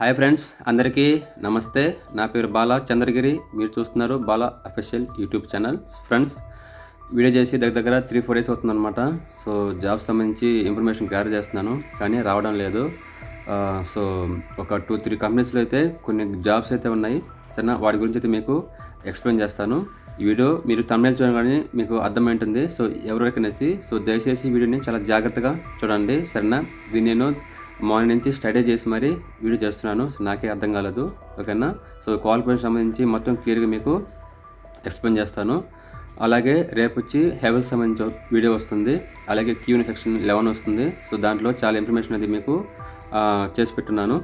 Hi friends అందరికీ నమస్తే. నా పేరు బాలా చంద్రగిరి. మీరు చూస్తున్నారు Bala official YouTube channel. Friends video చేసి దగ్గర దగ్గర త్రీ ఫోర్ డేస్ అవుతుందన్నమాట. సో జాబ్స్ సంబంధించి ఇన్ఫర్మేషన్ క్యారీ చేస్తున్నాను కానీ రావడం లేదు. సో ఒక టూ త్రీ కంపెనీస్లో అయితే కొన్ని జాబ్స్ అయితే ఉన్నాయి. సరేనా? వాటి గురించి అయితే మీకు ఎక్స్ప్లెయిన్ చేస్తాను. ఈ వీడియో మీరు తమిళ చూడగానే మీకు అర్థమైంటుంది. సో ఎవరికనేసి సో దయచేసి వీడియోని చాలా జాగ్రత్తగా చూడండి. సరేనా? దీన్ని నేను మార్నింగ్ నుంచి స్టడీ చేసి మరీ వీడియో చేస్తున్నాను. సో నాకే అర్థం కాలేదు. ఓకేనా? సో క్వాలిఫికేషన్ సంబంధించి మొత్తం క్లియర్గా మీకు ఎక్స్ప్లెయిన్ చేస్తాను. అలాగే రేపు వచ్చి హెవెల్స్ సంబంధించి వీడియో వస్తుంది. అలాగే క్యూని సెక్షన్ లెవెన్ వస్తుంది. సో దాంట్లో చాలా ఇన్ఫర్మేషన్ అది మీకు చేసి పెట్టున్నాను.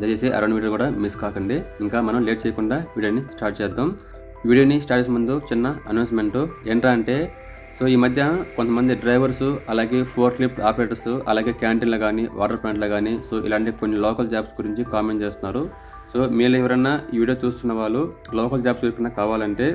దయచేసి అరౌండ్ వీడియో కూడా మిస్ కాకండి. ఇంకా మనం లేట్ చేయకుండా వీడియోని స్టార్ట్ చేద్దాం. వీడియోని స్టార్ట్ చేసే ముందు చిన్న అనౌన్స్మెంట్. ఏంట్రా అంటే సో ఈ మధ్య కొంతమంది డ్రైవర్స్ అలాగే ఫోర్ లిఫ్ట్ ఆపరేటర్స్ అలాగే క్యాంటీన్లో కానీ వాటర్ ప్లాంట్లో కానీ సో ఇలాంటి కొన్ని లోకల్ జాబ్స్ గురించి కామెంట్ చేస్తున్నారు. సో మీరు ఎవరైనా ఈ వీడియో చూస్తున్న వాళ్ళు లోకల్ జాబ్స్ ఎవరికైనా కావాలంటే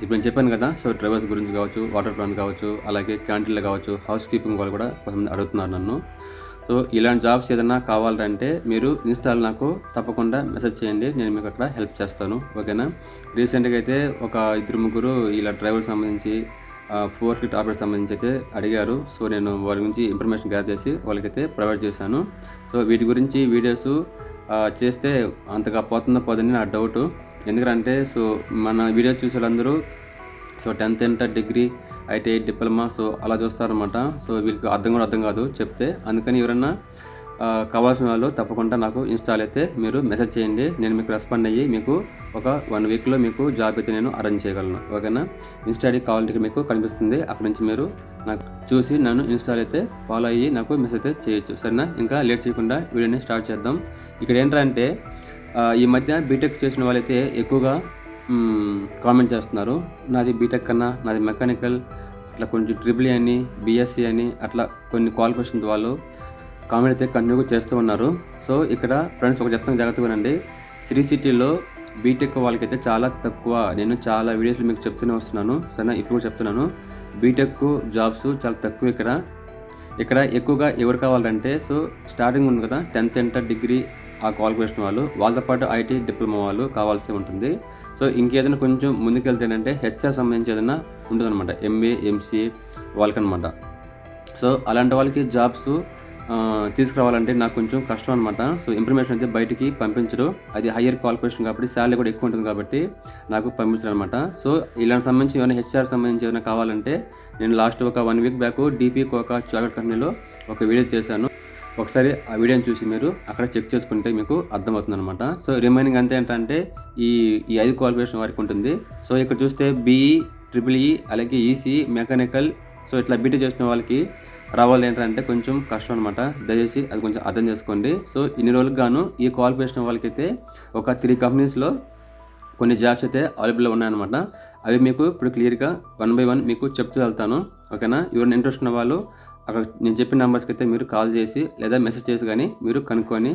ఇప్పుడు నేను చెప్పాను కదా సో డ్రైవర్స్ గురించి కావచ్చు వాటర్ ప్లాంట్ కావచ్చు అలాగే క్యాంటీన్లో కావచ్చు హౌస్ కీపింగ్ వాళ్ళు కూడా కొంతమంది అడుగుతున్నారు నన్ను. సో ఇలాంటి జాబ్స్ ఏదైనా కావాలంటే మీరు ఇన్స్టాల్ నాకు తప్పకుండా మెసేజ్ చేయండి నేను మీకు అక్కడ హెల్ప్ చేస్తాను. ఓకేనా? రీసెంట్గా అయితే ఒక ఇద్దరు ముగ్గురు ఇలా డ్రైవర్ సంబంధించి ఫోర్ ఫిట్ ఆపరేట్ సంబంధించి అయితే అడిగారు. సో నేను వాళ్ళ గురించి ఇన్ఫర్మేషన్ గ్యాదర్ చేసి వాళ్ళకైతే ప్రొవైడ్ చేశాను. సో వీటి గురించి వీడియోస్ చేస్తే అంతగా పోతుందో పోదని నా డౌట్ ఎందుకంటే సో మన వీడియో చూసే వాళ్ళందరూ so tenth inter degree ITI diploma so అలా చూస్తారనమాట సో వీళ్ళకి అర్థం కూడా అర్థం కాదు చెప్తే. అందుకని ఎవరన్నా కావాల్సిన వాళ్ళు తప్పకుండా నాకు ఇన్స్టాల్ అయితే మీరు మెసేజ్ చేయండి. నేను మీకు రెస్పాండ్ అయ్యి మీకు ఒక వన్ వీక్లో మీకు జాబ్ అయితే నేను అరేంజ్ చేయగలను. ఓకేనా ఇన్స్టా ఐడి కావాలంటే మీకు కనిపిస్తుంది. అక్కడ నుంచి మీరు నాకు చూసి నన్ను ఇన్స్టాల్ అయితే ఫాలో అయ్యి నాకు మెసేజ్ అయితే చేయొచ్చు. సరేనా? ఇంకా లేట్ చేయకుండా వీడియోని స్టార్ట్ చేద్దాం. ఇక్కడ ఏంటంటే ఈ మధ్య బీటెక్ చేసిన వాళ్ళైతే ఎక్కువగా కామెంట్ చేస్తున్నారు. నాది బీటెక్ కన్నా నాది మెకానికల్ అట్లా కొంచెం ట్రిపుల్ అని బీఎస్సీ అని అట్లా కొన్ని క్వాలిఫికేషన్ వాళ్ళు కామెడీ అయితే కంటిన్యూగా చేస్తూ ఉన్నారు. సో ఇక్కడ ఫ్రెండ్స్ ఒక చెప్తాను జాగ్రత్తగా వినండి. శ్రీ సిటీలో బీటెక్ వాళ్ళకైతే చాలా తక్కువ. నేను చాలా వీడియోస్లో మీకు చెప్తూనే వస్తున్నాను. సరేనా? ఇప్పుడు కూడా చెప్తున్నాను. బీటెక్ జాబ్స్ చాలా తక్కువ ఇక్కడ. ఇక్కడ ఎక్కువగా ఎవరు కావాలంటే సో స్టార్టింగ్ ఉంది కదా టెన్త్ ఇంటర్ డిగ్రీ ఆ క్వాలిఫికేషన్ వాళ్ళు. వాళ్ళతో పాటు ఐటీ డిప్లొమా వాళ్ళు కావాల్సి ఉంటుంది. సో ఇంకేదైనా కొంచెం ముందుకెళ్తేనంటే హెచ్ఆర్ సంబంధించి ఏదైనా ఉంటుందన్నమాట. ఎంఏ ఎంసీఏ వాళ్ళకనమాట సో అలాంటి వాళ్ళకి జాబ్స్ తీసుకురావాలంటే నాకు కొంచెం కష్టం అనమాట సో ఇన్ఫర్మేషన్ అయితే బయటికి పంపించరు. అది హయ్యర్ క్వాలిఫికేషన్ కాబట్టి శాలరీ కూడా ఎక్కువ ఉంటుంది కాబట్టి నాకు పంపించరు అనమాట సో ఇలాంటి సంబంధించి ఏమైనా హెచ్ఆర్ సంబంధించి ఏమైనా కావాలంటే నేను లాస్ట్ ఒక one week back DP coca chocolate కంపెనీలో ఒక వీడియో చేశాను. ఒకసారి ఆ వీడియోని చూసి మీరు అక్కడ చెక్ చేసుకుంటే మీకు అర్థమవుతుంది అనమాట సో రిమైనింగ్ అంతే ఏంటంటే ఈ ఈ ఐదు క్వాలిఫికేషన్ వారికి ఉంటుంది. సో ఇక్కడ చూస్తే బీఈ ట్రిపుల్ ఈ అలాగే ఈసీ మెకానికల్ సో ఇట్లా బీటీ చేసిన వాళ్ళకి రావాలి ఏంటంటే కొంచెం కష్టం అనమాట దయచేసి అది కొంచెం అర్థం చేసుకోండి. సో ఇన్ని రోజులకు గాను ఈ క్వాలిఫికేషన్ వాళ్ళకైతే ఒక త్రీ కంపెనీస్లో కొన్ని జాబ్స్ అయితే అవైలబుల్లో ఉన్నాయన్నమాట అవి మీకు ఇప్పుడు క్లియర్గా వన్ బై వన్ మీకు చెప్తూ వెళ్తాను. ఓకేనా ఎవరైనా ఇంట్రెస్ట్ ఉన్న వాళ్ళు అక్కడ నేను చెప్పిన నెంబర్స్కి అయితే మీరు కాల్ చేసి లేదా మెసేజ్ చేసి కానీ మీరు కనుక్కొని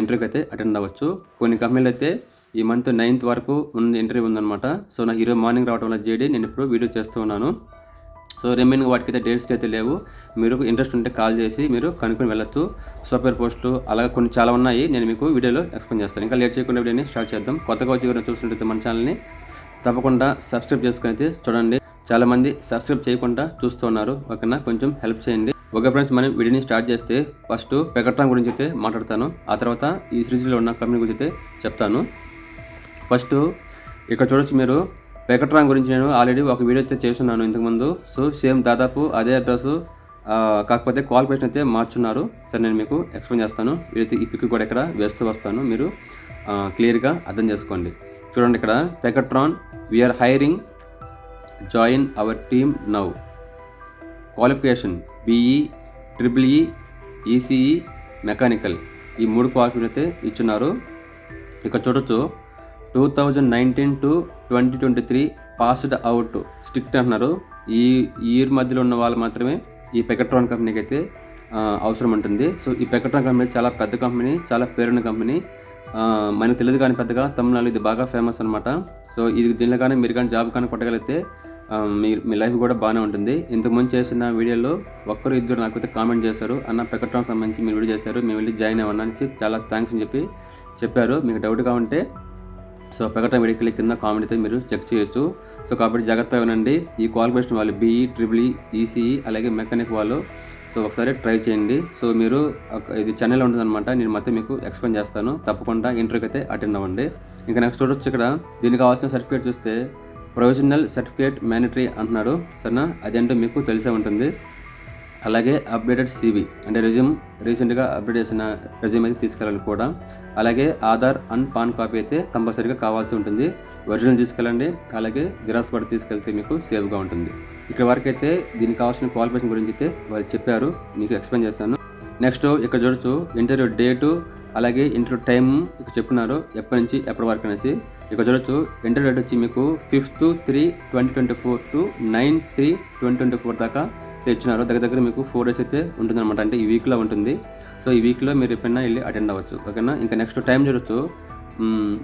ఇంటర్వ్యూకి అయితే అటెండ్ అవ్వచ్చు. కొన్ని కంపెనీలు అయితే ఈ మంత్ నైన్త్ వరకు ఉన్న ఇంటర్వ్యూ ఉందన్నమాట. సో నాకు ఈరోజు మార్నింగ్ రావడం వల్ల జేడీ నేను ఇప్పుడు వీడియో చేస్తూ ఉన్నాను. సో రిమైనింగ్ వాటికి అయితే డేట్స్ అయితే లేవు. మీరు ఇంట్రెస్ట్ ఉంటే కాల్ చేసి మీరు కనుక్కొని వెళ్ళొచ్చు. సాఫ్ట్వేర్ పోస్టులు అలాగే కొన్ని చాలా ఉన్నాయి. నేను మీకు వీడియోలో ఎక్స్ప్లెయిన్ చేస్తాను. ఇంకా లేట్ చేయకుండా వీడియోని స్టార్ట్ చేద్దాం. కొత్తగా వచ్చి ఎవరైనా చూస్తుంటే మన ఛానల్ని తప్పకుండా సబ్స్క్రైబ్ చేసుకుని అయితే చూడండి. చాలా మంది సబ్స్క్రైబ్ చేయకుండా చూస్తూ ఉన్నారు. ఓకేనా కొంచెం హెల్ప్ చేయండి. ఓకే ఫ్రెండ్స్ మనం వీడియోని స్టార్ట్ చేస్తే ఫస్ట్ పెకట్రాన్ గురించి అయితే మాట్లాడతాను. ఆ తర్వాత ఈ సిరీస్లో ఉన్న కంపెనీ గురించి అయితే చెప్తాను. ఫస్ట్ ఇక్కడ చూడొచ్చు మీరు వెంకట్రామ్ గురించి నేను ఆల్రెడీ ఒక వీడియో అయితే చేస్తున్నాను ఇంతకుముందు. సో సేమ్ దాదాపు అదే అడ్రస్ కాకపోతే క్వాలిఫికేషన్ అయితే మార్చున్నారు. సరే నేను మీకు ఎక్స్ప్లెయిన్ చేస్తాను. వీడైతే ఈ పిక్ కూడా ఇక్కడ వేస్తూ వస్తాను. మీరు క్లియర్గా అర్థం చేసుకోండి. చూడండి ఇక్కడ Pegatron we are hiring join our team now qualification BE triple E ECE mechanical ఈ మూడు క్వాలిఫికేషన్ అయితే ఇచ్చున్నారు. ఇక్కడ చూడొచ్చు two thousand nineteen to twenty twenty three passed out. Strict అంటున్నారు. ఈ ఇయర్ మధ్యలో ఉన్న వాళ్ళు మాత్రమే ఈ పెకట్రాన్ కంపెనీకి అయితే అవసరం ఉంటుంది సో ఈ పెకట్రాన్ కంపెనీ చాలా పెద్ద కంపెనీ చాలా పేరున్న కంపెనీ. మనకు తెలియదు కానీ పెద్దగా తమిళనాడు ఇది బాగా ఫేమస్ అనమాట సో ఇది దీనిలో కానీ మీరు కానీ జాబ్ కానీ కొట్టగలిగితే మీ మీ లైఫ్ కూడా బాగానే ఉంటుంది. ఇంతకుముందు చేసిన వీడియోలో ఒక్కరు ఇద్దరు నాకైతే కామెంట్ చేశారు. అన్న పెకట్రాన్ సంబంధించి మీరు వీడియో చేశారు. మేము వెళ్ళి జాయిన్ అవ్వను చాలా థ్యాంక్స్ అని చెప్పి చెప్పారు. మీకు డౌట్గా ఉంటే సో పెగట మెడికల్ కింద కామెంట్ అయితే మీరు చెక్ చేయొచ్చు. సో కాబట్టి జాగ్రత్తగా వినండి. ఈ క్వాలిఫికేషన్ వాళ్ళు బీఈ ట్రిపుల్ ఈసీఈ అలాగే మెకానిక్ వాళ్ళు. సో ఒకసారి ట్రై చేయండి. సో మీరు ఇది చెన్నైలో ఉంటుందన్నమాట. నేను మొత్తం మీకు ఎక్స్ప్లెయిన్ చేస్తాను. తప్పకుండా ఇంటర్వ్యూకి అయితే అటెండ్ అవ్వండి. ఇంకా నెక్స్ట్ చూడొచ్చు ఇక్కడ. దీనికి కావాల్సిన సర్టిఫికేట్ చూస్తే ప్రొవిజనల్ సర్టిఫికేట్ మ్యాండటరీ అంటున్నాడు. సరేనా? అదేంటో మీకు తెలిసే ఉంటుంది. అలాగే అప్డేటెడ్ సివి అంటే రెజ్యూమ్ రీసెంట్గా అప్డేట్ చేసిన రెజ్యూమ్ అయితే తీసుకెళ్ళాలి కూడా. అలాగే ఆధార్ అండ్ పాన్ కాపీ అయితే కంపల్సరీగా కావాల్సి ఉంటుంది. ఒరిజినల్ తీసుకెళ్ళండి. అలాగే జిరాక్స్ కూడా తీసుకెళ్తే మీకు సేఫ్గా ఉంటుంది. ఇక్కడ వరకు అయితే దీనికి కావాల్సిన క్వాలిఫికేషన్ గురించి అయితే వాళ్ళు చెప్పారు. మీకు ఎక్స్ప్లెయిన్ చేస్తాను. నెక్స్ట్ ఇక్కడ చూడొచ్చు ఇంటర్వ్యూ డేటు అలాగే ఇంటర్వ్యూ టైం ఇక్కడ చెప్తున్నారు. ఎప్పటి నుంచి ఎప్పటి వరకు అనేసి. ఇక్కడ చూడొచ్చు ఇంటర్వ్యూ డేట్ వచ్చి మీకు fifth three twenty twenty four to nine three twenty twenty four దాకా తెచ్చినారు దగ్గర దగ్గర మీకు ఫోర్ డేస్ అయితే ఉంటుందన్నమాట. అంటే ఈ వీక్లో ఉంటుంది. సో ఈ వీక్లో మీరు ఎప్పుడైనా వెళ్ళి అటెండ్ అవ్వచ్చు. ఓకేనా ఇంకా నెక్స్ట్ టైం చూడొచ్చు.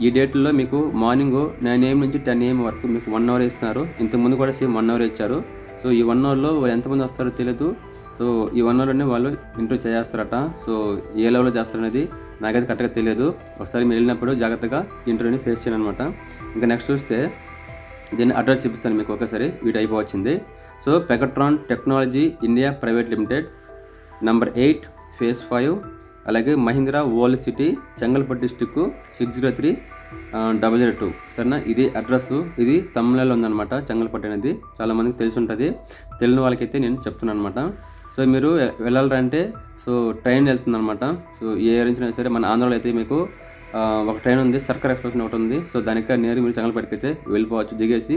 ఈ డేట్లో మీకు మార్నింగ్ నైన్ ఏఎం నుంచి టెన్ ఏఎం వరకు మీకు వన్ అవర్ ఇస్తున్నారు. ఇంతకుముందు కూడా సేమ్ వన్ అవర్ ఇచ్చారు. సో ఈ వన్ అవర్లో ఎంతమంది వస్తారో తెలియదు సో ఈ వన్ అవర్లోనే వాళ్ళు ఇంటర్వ్యూ చేస్తారట సో ఏ లెవెల్లో చేస్తారనేది నాకైతే కరెక్ట్గా తెలియదు ఒకసారి మీరు వెళ్ళినప్పుడు జాగ్రత్తగా ఇంటర్వ్యూని ఫేస్ చేయను అనమాట ఇంకా నెక్స్ట్ చూస్తే దీన్ని అడ్రస్ చూపిస్తాను మీకు ఒకసారి. వీటి అయిపోవచ్చింది. So Pegatron technology India private limited number eight phase five అలాగే Mahindra old city Chengalpattu district six zero three double zero two. సరేనా? ఇది అడ్రస్ ఇది తమిళనాడులో ఉందన్నమాట చెంగల్పట్టు అనేది. చాలామందికి తెలిసి ఉంటుంది తెలియని వాళ్ళకైతే నేను చెప్తున్నాను అనమాట సో మీరు వెళ్ళాలంటే సో ట్రైన్ వెళ్తుందన్నమాట. సో ఏ ఏరియా నుంచి సరే మన ఆంధ్రాలో అయితే మీకు ఒక ట్రైన్ ఉంది సర్కార్ ఎక్స్ప్రెస్ ఒకటి ఉంది. సో దానికి నేరు మీరు చెంగల్పట్టుకు అయితే వెళ్ళిపోవచ్చు దిగేసి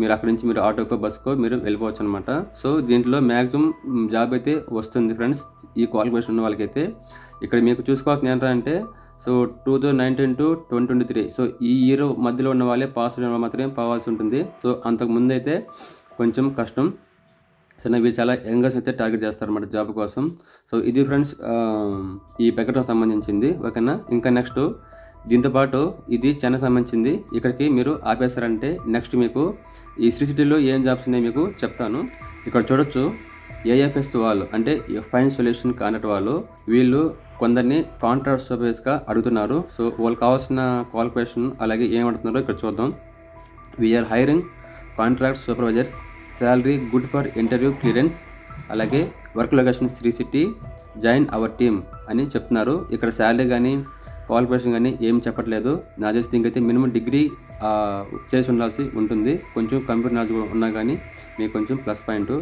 మీరు అక్కడి నుంచి మీరు ఆటోకో బస్కో మీరు వెళ్ళిపోవచ్చు అనమాట సో దీంట్లో మ్యాక్సిమం జాబ్ అయితే వస్తుంది ఫ్రెండ్స్ ఈ క్వాలిఫికేషన్ ఉన్న వాళ్ళకైతే ఇక్కడ మీకు చూసుకోవాల్సింది ఏంటంటే so two thousand nineteen to twenty twenty three so ఈ ఇయర్ మధ్యలో ఉన్న వాళ్ళే పాస్ అయిన వాళ్ళు మాత్రమే పోవాల్సి ఉంటుంది. సో అంతకు ముందు అయితే కొంచెం కష్టం. సో వీళ్ళు చాలా యంగర్స్ అయితే టార్గెట్ చేస్తారన్నమాట జాబ్ కోసం. సో ఇది ఫ్రెండ్స్ ఈ ప్రకటనకు సంబంధించింది. ఓకేనా? ఇంకా నెక్స్ట్ దీంతోపాటు ఇది చెన్నై సంబంధించింది. ఇక్కడికి మీరు ఆపేశారంటే నెక్స్ట్ మీకు ఈ శ్రీ సిటీలో ఏం జాబ్స్ ఉన్నాయి మీకు చెప్తాను. ఇక్కడ చూడొచ్చు ఏఎఫ్ఎస్ వాళ్ళు అంటే ఫైన్ సొల్యూషన్ కానట్ వాళ్ళు వీళ్ళు కొందరిని కాంట్రాక్ట్ సర్వీస్గా అడుగుతున్నారు. సో వాళ్ళకి కావాల్సిన క్వాలిఫికేషన్ అలాగే ఏమంటున్నారో ఇక్కడ చూద్దాం. We are hiring contract supervisors salary good for interview clearance అలాగే work location Sri City join our team అని చెప్తున్నారు. ఇక్కడ శాలరీ కానీ క్వాలిఫికేషన్ కానీ ఏం చెప్పట్లేదు. నా తెలిసి దీనికైతే మినిమం డిగ్రీ చేసి ఉండాల్సి ఉంటుంది. కొంచెం కంప్యూటర్ నాలెడ్జ్ కూడా ఉన్నా కానీ మీకు కొంచెం ప్లస్ పాయింట్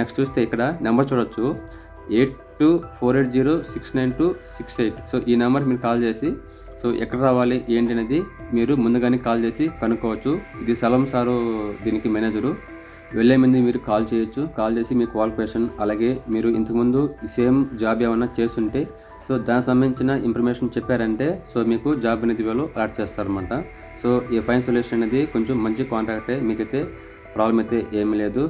నెక్స్ట్ చూస్తే ఇక్కడ నెంబర్ చూడొచ్చు. Eight two four eight zero six nine two six eight so ఈ నెంబర్ మీరు కాల్ చేసి సో ఎక్కడ రావాలి ఏంటి అనేది మీరు ముందుగానే కాల్ చేసి కనుక్కోవచ్చు. ఇది సలం సారు దీనికి మేనేజరు వెళ్ళే ముందు మీరు కాల్ చేయొచ్చు. కాల్ చేసి మీ క్వాలిఫికేషన్ అలాగే మీరు ఇంతకుముందు సేమ్ జాబ్ ఏమైనా చేస్తుంటే సో దానికి సంబంధించిన ఇన్ఫర్మేషన్ చెప్పారంటే సో మీకు జాబ్ అనేది వీళ్ళు యాడ్ చేస్తారనమాట సో ఈ ఫైన్ సొల్యూషన్ అనేది కొంచెం మంచి కాంట్రాక్టే మీకైతే ప్రాబ్లం అయితే ఏమీ లేదు.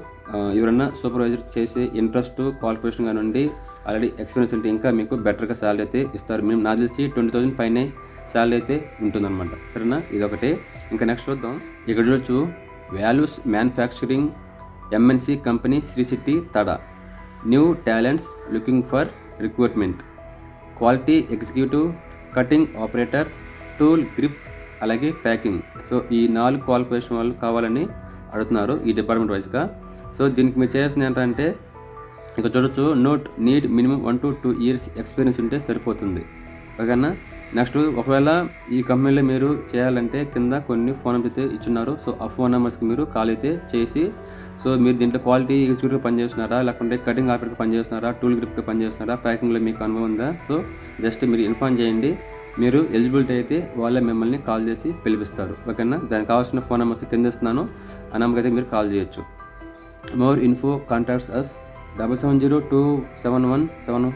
ఎవరన్నా సూపర్వైజర్ చేసే ఇంట్రెస్ట్ క్వాలిఫికేషన్ కానివ్వండి ఆల్రెడీ ఎక్స్పీరియన్స్ ఉంటే ఇంకా మీకు బెటర్గా శాలరీ అయితే ఇస్తారు. మేము నాకు తెలిసి ట్వంటీ థౌసండ్ పైన శాలరీ అయితే ఉంటుందన్నమాట. సరేనా? ఇదొకటి. ఇంకా నెక్స్ట్ చూద్దాం. ఇక్కడ చూడొచ్చు. Values manufacturing MNC company Sri City Tada new talents looking for recruitment quality executive cutting operator tool grip అలాగే ప్యాకింగ్. సో ఈ నాలుగు క్వాలిఫికేషన్ వాళ్ళు కావాలని అడుగుతున్నారు ఈ డిపార్ట్మెంట్ వైజ్గా. సో దీనికి మీరు చేయాల్సింది ఏంటంటే ఇక చూడొచ్చు note need minimum one to two years experience ఉంటే సరిపోతుంది. ఓకేనా? నెక్స్ట్ ఒకవేళ ఈ కంపెనీలో మీరు చేయాలంటే కింద కొన్ని ఫోన్ నెంబర్స్ అయితే ఇచ్చున్నారు. సో ఆ ఫోన్ నెంబర్స్కి మీరు కాల్ అయితే చేసి సో మీరు దీంట్లో క్వాలిటీ ఎగ్జిక్యూటివ్ పనిచేస్తున్నారా? లేకుంటే కటింగ్ ఆపరేటర్ పనిచేస్తున్నారా? టూల్ గ్రిప్కి పనిచేస్తున్నారా? ప్యాకింగ్లో మీకు అనుభవం ఉందా? సో జస్ట్ మీరు ఇన్ఫార్మ్ చేయండి. మీరు ఎలిజిబిలిటీ అయితే వాళ్ళే మిమ్మల్ని కాల్ చేసి పిలిపిస్తారు. ఓకేనా? దానికి కావాల్సిన ఫోన్ నెంబర్స్ కింద ఇస్తున్నాను. ఆ నెంబర్కి అయితే మీరు కాల్ చేయొచ్చు. More info contacts us double seven zero two seven one seven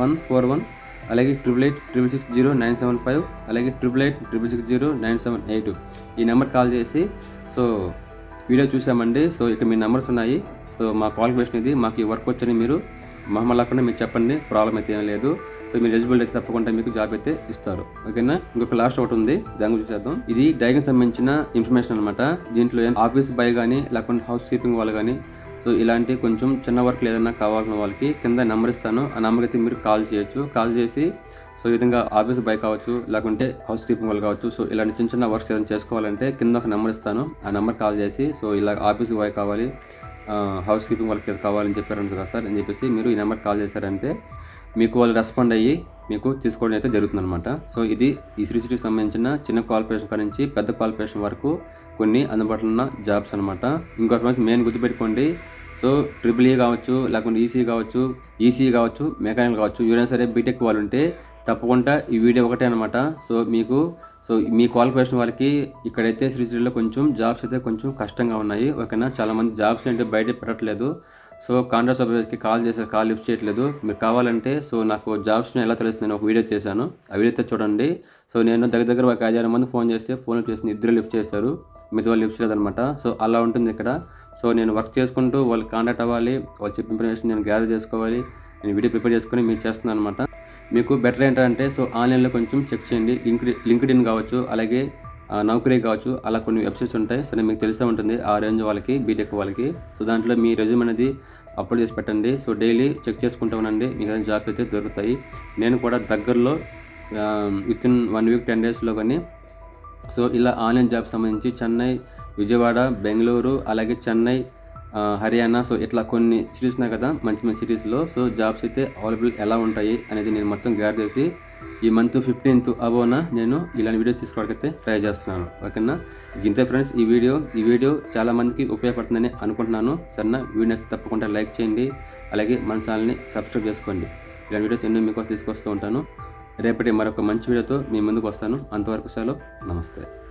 one four one అలాగే triple eight triple six zero nine seven five అలాగే triple eight triple six zero nine seven eight ఈ number call చేసి so video చూసామండి. So ఇక్కడ మీ numbers ఉన్నాయి. So మా qualification ఇది మాకు ఈ వర్క్ వచ్చని మీరు మహమ్మ లేకుండా మీరు చెప్పండి. ప్రాబ్లం అయితే ఏం లేదు. సో మీరు ఎలిజిబుల్ అయితే తప్పకుండా మీకు జాబ్ అయితే ఇస్తారు. ఓకేనా? ఇంకొక లాస్ట్ ఒకటి ఉంది. దాని గురించి చేద్దాం. ఇది డైకి సంబంధించిన ఇన్ఫర్మేషన్ అనమాట దీంట్లో ఆఫీస్ బాయ్ కానీ లేకుంటే హౌస్ కీపింగ్ వాళ్ళు కానీ సో ఇలాంటి కొంచెం చిన్న వర్క్ ఏదైనా కావాలన్న వాళ్ళకి కింద నెంబర్ ఇస్తాను. ఆ నెంబర్కి అయితే మీరు కాల్ చేయొచ్చు. కాల్ చేసి సో ఈ విధంగా ఆఫీస్ బై కావచ్చు లేకుంటే హౌస్ కీపింగ్ వాళ్ళు కావచ్చు సో ఇలాంటి చిన్న చిన్న వర్క్స్ ఏదైనా చేసుకోవాలంటే కింద ఒక నెంబర్ ఇస్తాను. ఆ నెంబర్ కాల్ చేసి సో ఇలా ఆఫీస్ బాయ్ కావాలి హౌస్ కీపింగ్ వాళ్ళకి కావాలని చెప్పారు కదా సార్ అని చెప్పేసి మీరు ఈ నెంబర్ కాల్ చేశారంటే మీకు వాళ్ళు రెస్పాండ్ అయ్యి మీకు తీసుకోవడం అయితే జరుగుతుంది అనమాట సో ఇది ఈ శ్రీ సిటీకి సంబంధించిన చిన్న క్వాలిఫికేషన్ కాడ నుంచి పెద్ద క్వాలిఫికేషన్ వరకు కొన్ని అందుబాటులో ఉన్న జాబ్స్ అనమాట ఇంకొక మెయిన్ గుర్తుపెట్టుకోండి. సో ట్రిపుల్ ఈ కావచ్చు లేకుంటే ఈసీ కావచ్చు ఈసీ కావచ్చు మెకానికల్ కావచ్చు ఎవరైనా సరే బీటెక్ వాళ్ళు ఉంటే తప్పకుండా ఈ వీడియో ఒకటే అనమాట సో మీకు సో మీ క్వాలిఫికేషన్ వాళ్ళకి ఇక్కడైతే శ్రీశ్రీలో కొంచెం జాబ్స్ అయితే కొంచెం కష్టంగా ఉన్నాయి. ఓకేనా? చాలామంది జాబ్స్ అంటే బయట పెట్టట్లేదు. సో కాంట్రాక్ట్ సర్వీస్కి కాల్ చేసే కాల్ లిఫ్ట్ చేయట్లేదు. మీరు కావాలంటే సో నాకు జాబ్స్ని ఎలా తెలుస్తుంది? నేను ఒక వీడియో చేశాను. ఆ వీడియో అయితే చూడండి. సో నేను దగ్గర దగ్గర ఒక ఐదారు మంది ఫోన్ చేస్తే ఫోన్ చేసి ఇద్దరు లిఫ్ట్ చేశారు. మిగతా వాళ్ళు లిఫ్ట్ చేయలేదన్నమాట. సో అలా ఉంటుంది ఇక్కడ. సో నేను వర్క్ చేసుకుంటూ వాళ్ళు కాంటాక్ట్ అవ్వాలి. వాళ్ళు చెప్పిన ఇన్ఫర్మేషన్ నేను గ్యాదర్ చేసుకోవాలి. నేను వీడియో ప్రిపేర్ చేసుకొని మీకు చేస్తున్నాను అనమాట మీకు బెటర్ ఏంటంటే సో ఆన్లైన్లో కొంచెం చెక్ చేయండి. లింక్ లింక్డ్ ఇన్ కావచ్చు అలాగే నౌకరీ కావచ్చు అలా కొన్ని వెబ్సైట్స్ ఉంటాయి. సో మీకు తెలిసే ఉంటుంది ఆ రేంజ్ వాళ్ళకి బీటెక్ వాళ్ళకి. సో దాంట్లో మీ రెజ్యూమ్ అనేది అప్లోడ్ చేసి పెట్టండి. సో డైలీ చెక్ చేసుకుంటూ ఉండండి. మీకు జాబ్ అయితే దొరుకుతాయి. నేను కూడా దగ్గరలో within one week ten డేస్లో కానీ సో ఇలా ఆన్లైన్ జాబ్ సంబంధించి చెన్నై విజయవాడ బెంగళూరు అలాగే చెన్నై హర్యానా సో ఇట్లా కొన్ని సిటీస్ ఉన్నాయి కదా మంచి మంచి సిటీస్లో సో జాబ్స్ అయితే అవైలబుల్ ఎలా ఉంటాయి అనేది నేను మొత్తం గేర్ చేసి ఈ మంత్ ఫిఫ్టీన్త్ అబోన నేను ఇలాంటి వీడియోస్ తీసుకోవడానికైతే ట్రై చేస్తున్నాను. ఓకేనా? ఇంతే ఫ్రెండ్స్ ఈ వీడియో ఈ వీడియో చాలామందికి ఉపయోగపడుతుందని అనుకుంటున్నాను. సరేనా? వీడియోస్ తప్పకుండా లైక్ చేయండి. అలాగే మన ఛానల్ని సబ్స్క్రైబ్ చేసుకోండి. ఇలాంటి వీడియోస్ ఎన్నో మీకోసం తీసుకొస్తూ ఉంటాను. రేపటి మరొక మంచి వీడియోతో మీ ముందుకు వస్తాను. అంతవరకు సెలవు. నమస్తే.